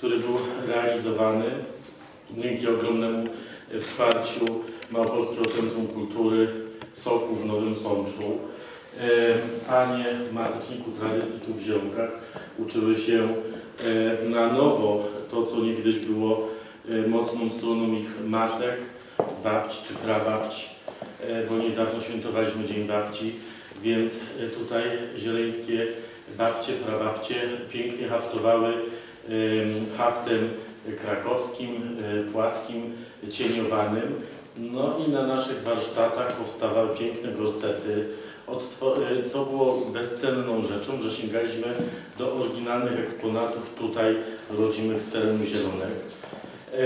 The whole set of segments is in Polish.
który był realizowany dzięki ogromnemu wsparciu Małopolskiego Centrum Kultury Soku w Nowym Sączu. E, Panie w Mateczniku Tradycji tu w Zielnkach uczyły się e, na nowo to, co niegdyś było e, mocną stroną ich matek, babci czy prababci, e, bo niedawno świętowaliśmy Dzień Babci, więc e, tutaj zieleńskie babcie, prababcie pięknie haftowały haftem krakowskim, e, płaskim, cieniowanym. No i na naszych warsztatach powstawały piękne gorsety, e, co było bezcenną rzeczą, że sięgaliśmy do oryginalnych eksponatów tutaj rodzimych z terenu Zielonek. E,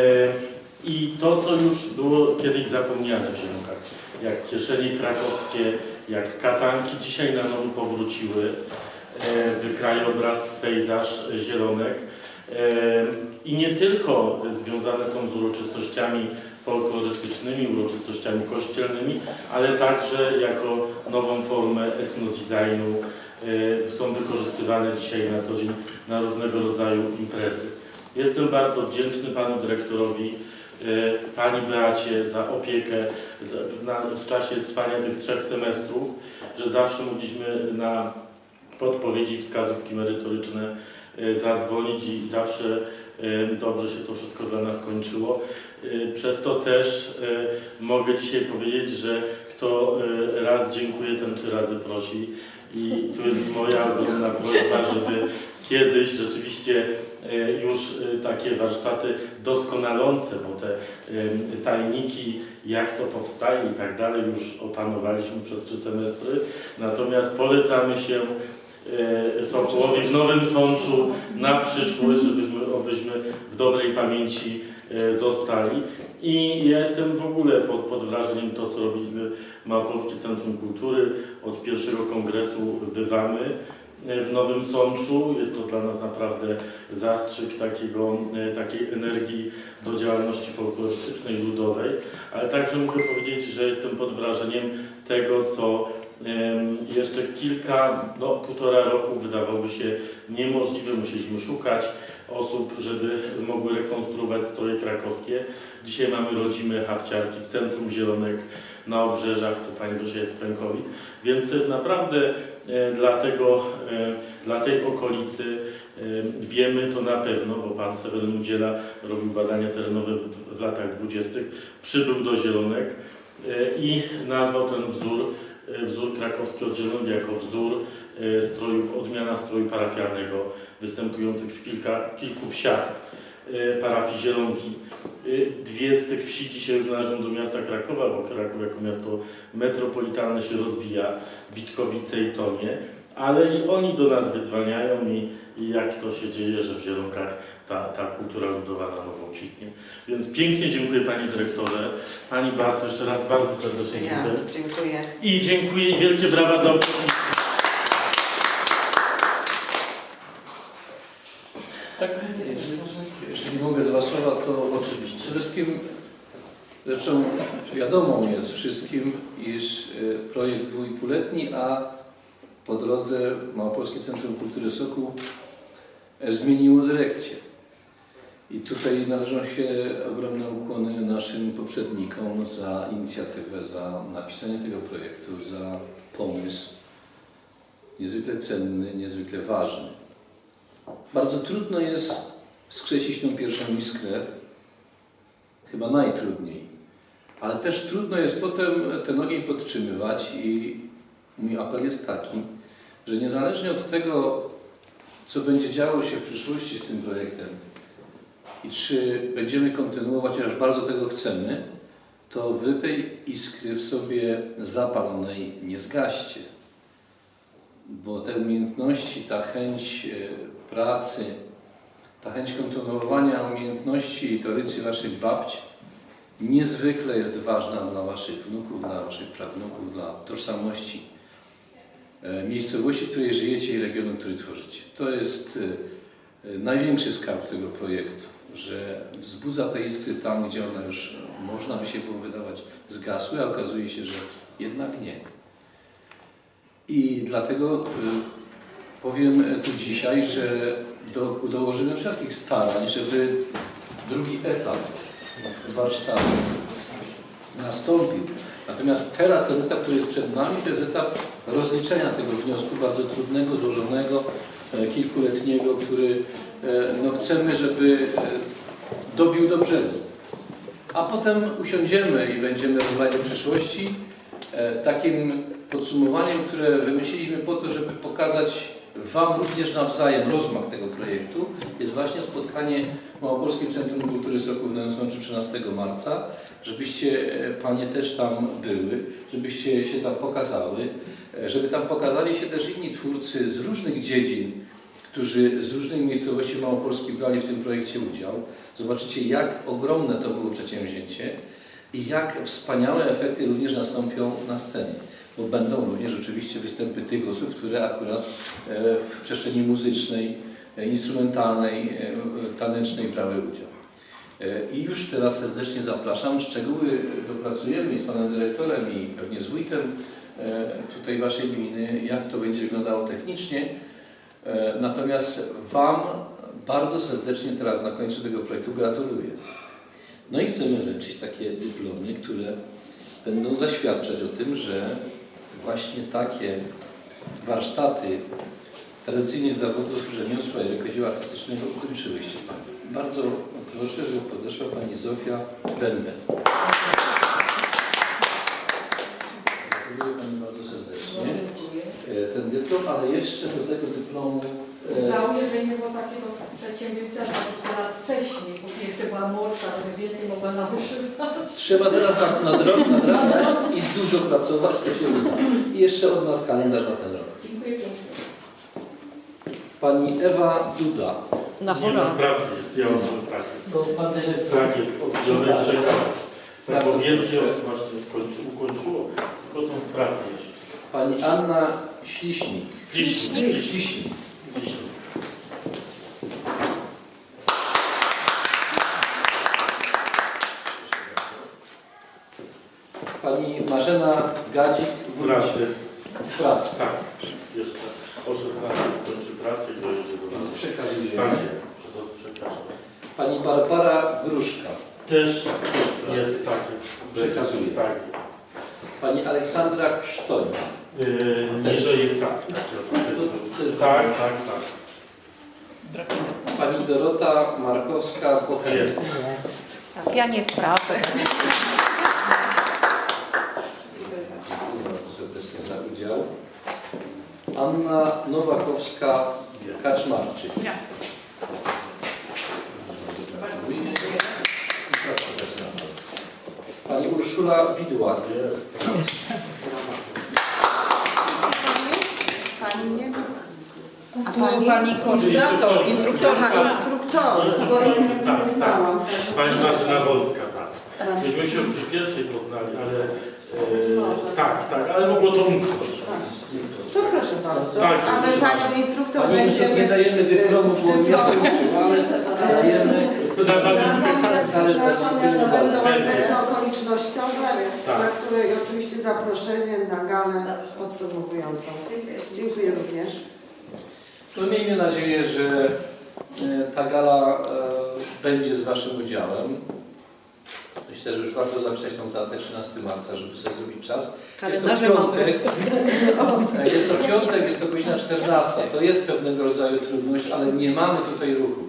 I to, co już było kiedyś zapomniane w Zielonkach, jak kieszenie krakowskie, jak katanki, dzisiaj na nowo powróciły, e, krajobraz, pejzaż Zielonek. E, I nie tylko związane są z uroczystościami folklorystycznymi, uroczystościami kościelnymi, ale także jako nową formę etnodesignu e, są wykorzystywane dzisiaj na co dzień na różnego rodzaju imprezy. Jestem bardzo wdzięczny panu dyrektorowi, e, pani Beacie za opiekę w czasie trwania tych trzech semestrów, że zawsze mogliśmy na podpowiedzi, wskazówki merytoryczne zadzwonić i zawsze e, dobrze się to wszystko dla nas kończyło. E, Przez to też e, mogę dzisiaj powiedzieć, że kto e, raz dziękuję, ten trzy razy prosi. I tu jest moja ogromna prośba, żeby kiedyś rzeczywiście e, już e, takie warsztaty doskonalące, bo te tajniki, jak to powstaje i tak dalej, już opanowaliśmy przez trzy semestry. Natomiast polecamy się e, Sokołowi w Nowym Sączu na przyszłość, żebyśmy obyśmy w dobrej pamięci e, zostali. I ja jestem w ogóle pod, pod wrażeniem to, co robimy Małopolskie Centrum Kultury. Od pierwszego kongresu bywamy e, w Nowym Sączu. Jest to dla nas naprawdę zastrzyk takiego, e, takiej energii do działalności folklorystycznej, ludowej, ale także mogę powiedzieć, że jestem pod wrażeniem tego, co jeszcze kilka, no półtora roku wydawałoby się niemożliwe. Musieliśmy szukać osób, żeby mogły rekonstruować stroje krakowskie. Dzisiaj mamy rodzime hawciarki w centrum Zielonek, na obrzeżach, tu pani Zosia jest z Pękowic, więc to jest naprawdę e, dla, tego, e, dla tej okolicy e, wiemy to na pewno, bo pan Seweryn Udziela robił badania terenowe w, latach dwudziestych, przybył do Zielonek i nazwał ten wzór, wzór krakowski od Zielonek jako wzór e, stroju, odmiana stroju parafialnego występujących w, kilka, w kilku wsiach e, parafii Zielonki. Dwie z tych wsi dzisiaj już należą do miasta Krakowa, bo Kraków jako miasto metropolitalne się rozwija, Witkowice i Tonie, ale i oni do nas wydzwaniają i, i jak to się dzieje, że w Zielonkach ta, ta kultura ludowa na nowo kwitnie. Więc pięknie dziękuję Panie Dyrektorze. Pani Beato, jeszcze raz bardzo serdecznie Ja dziękuję. dziękuję. I dziękuję i wielkie brawa dla Tak, jeżeli, jeżeli mogę dwa słowa, to Oczywiście. przede wszystkim rzeczą wiadomą jest wszystkim, iż y, projekt dwójpółletni, a po drodze Małopolskie Centrum Kultury Soku e, zmieniło dyrekcję. I tutaj należą się ogromne ukłony naszym poprzednikom za inicjatywę, za napisanie tego projektu, za pomysł niezwykle cenny, niezwykle ważny. Bardzo trudno jest wskrzesić tą pierwszą iskrę, chyba najtrudniej, ale też trudno jest potem ten ogień podtrzymywać i mój apel jest taki, że niezależnie od tego, co będzie działo się w przyszłości z tym projektem i czy będziemy kontynuować, chociaż bardzo tego chcemy, to wy tej iskry w sobie zapalonej nie zgaście. Bo te umiejętności, ta chęć e, pracy, ta chęć kontynuowania umiejętności i tradycji Waszych babci niezwykle jest ważna dla Waszych wnuków, dla Waszych prawnuk, dla tożsamości miejscowości, w której żyjecie i regionu, który tworzycie. To jest e, e, największy skarb tego projektu, że wzbudza te iskry tam, gdzie one już, e, można by się było wydawać, zgasły, a okazuje się, że jednak nie. I dlatego powiem tu dzisiaj, że do, dołożymy wszelkich starań, żeby drugi etap warsztatu nastąpił. Natomiast teraz ten etap, który jest przed nami, to jest etap rozliczenia tego wniosku bardzo trudnego, złożonego, e, kilkuletniego, który e, no, chcemy, żeby e, dobił do brzegu. A potem usiądziemy i będziemy rozmawiać o przyszłości e, takim podsumowaniem, które wymyśliliśmy po to, żeby pokazać Wam również nawzajem rozmach tego projektu. Jest właśnie spotkanie w Małopolskim Centrum Kultury Soków Nowym Sączu 13 marca, żebyście e, Panie też tam były, żebyście się tam pokazały, e, żeby tam pokazali się też inni twórcy z różnych dziedzin, którzy z różnych miejscowości Małopolski brali w tym projekcie udział. Zobaczycie, jak ogromne to było przedsięwzięcie i jak wspaniałe efekty również nastąpią na scenie. Bo będą również oczywiście występy tych osób, które akurat e, w przestrzeni muzycznej, e, instrumentalnej, e, tanecznej brały udział. I już teraz serdecznie zapraszam. Szczegóły dopracujemy z panem dyrektorem i pewnie z wójtem tutaj waszej gminy, jak to będzie wyglądało technicznie. Natomiast Wam bardzo serdecznie teraz na końcu tego projektu gratuluję. No i chcemy wręczyć takie dyplomy, które będą zaświadczać o tym, że właśnie takie warsztaty tradycyjnych zawodów rzemiosła i rękodzieła artystycznego ukończyłyście Pani. Bardzo proszę, żeby podeszła Pani Zofia Bęben. Dziękuję Pani bardzo serdecznie. E, Ten dyplom, ale jeszcze do tego dyplomu Żałuję, że nie było takiego przedsiębiorstwa 20 lat wcześniej, bo jeszcze była młodsza, żeby więcej mogła nawyszywać. Trzeba teraz nad, nadrobić, nadrabiać i dużo pracować, to się uda. I jeszcze od nas kalendarz na ten rok. Dziękuję pięknie. Pani Ewa Duda. Na Nie chora. pracy jest, ja uważam, tak jest. To pan dyrektor. Tak jest, oddzielone przekaz. Tak, bo więcej osób właśnie skończy, ukończyło, tylko są w pracy jeszcze. Pani Anna Śliśnik. Liśnik. Śliśnik. Liśnik. Pani Marzena Gadzik. W pracy. W pracy. Tak, jeszcze o 16 skończy pracę i dojedzie do Więc nas. Tak przekazujemy. jest, przepraszam, przepraszam. Pani Barbara Gruszka. Też jest, tak jest. Przekazuję. Tak jest. Pani Aleksandra Sztoń. Yy, nie żyje, tak, tak, jest. tak, tak, tak. Pani Dorota Markowska-Bochenek. Jest. Tak, ja nie w pracy. Dziękuję bardzo serdecznie za udział. Anna Nowakowska-Kaczmarczyk. Pani Urszula Widłak. Pani nie ma. A Tu pani instruktor, instruktor. Aha, instruktor, bo ja nie Tak, tak. znałam. Pani Marzyna Wolska, tak. Myśmy się już przy pierwszej poznali, ale e, tak, tak, ale mogło to. Tak, A my panią instruktor Pani instruktor, nie będziemy... dajemy dyplomu, bo nie skończyła, ale dajemy natomiast będą Chętnie. adresy okolicznościowe, Tak. na której oczywiście zaproszenie na galę podsumowującą. Dziękuję również. No miejmy nadzieję, że e, ta gala e, będzie z Waszym udziałem. Myślę, że już warto zapisać tą datę 13 marca, żeby sobie zrobić czas. Kalendarze jest to piątek, jest to piątek, jest to godzina 14. To jest pewnego rodzaju trudność, ale nie mamy tutaj ruchu.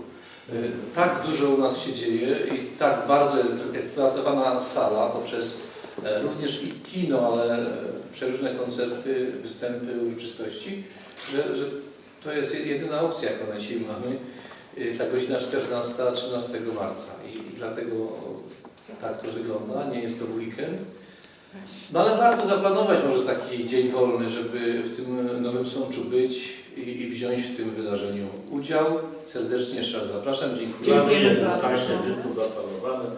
E, Tak dużo u nas się dzieje i tak bardzo jest eksploatowana sala poprzez e, również i kino, ale e, przeróżne koncerty, występy, uroczystości, że, że to jest jedyna opcja, jaką na dzisiaj mamy. E, Ta godzina 14-13 marca i dlatego tak to wygląda. Nie jest to weekend. No ale warto zaplanować może taki dzień wolny, żeby w tym Nowym Sączu być i, i wziąć w tym wydarzeniu udział. Serdecznie jeszcze raz zapraszam. Dziękuję. Dziękujemy bardzo. jest, jest to zaplanowane.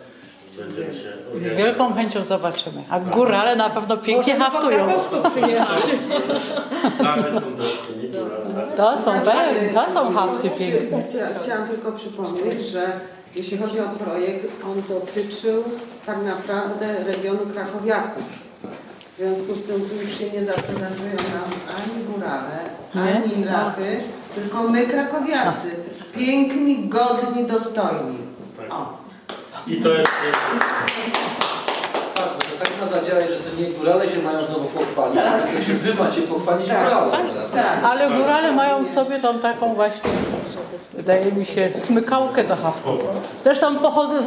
Będziemy się Z wielką chęcią zobaczymy. A górale na pewno pięknie haftują. przyjechać. Nawet są tak. To są, bez, to są hafty piękne. Chcia- Chciałam tylko przypomnieć, że jeśli chodzi o projekt, on dotyczył tak naprawdę regionu krakowiaków. W związku z tym tu już się nie zaprezentują nam ani górale, ani lachy, tylko my krakowiacy. piękni, godni, dostojni. Tak. O. I to jest... Tak, bo to tak ma zadziałać, że to nie górale się mają znowu pochwalić, tylko się wy macie pochwalić Tak, góralom tak, teraz. Tak. Ale górale mają w sobie tą taką właśnie, wydaje mi się, smykałkę do haftu. Zresztą pochodzę z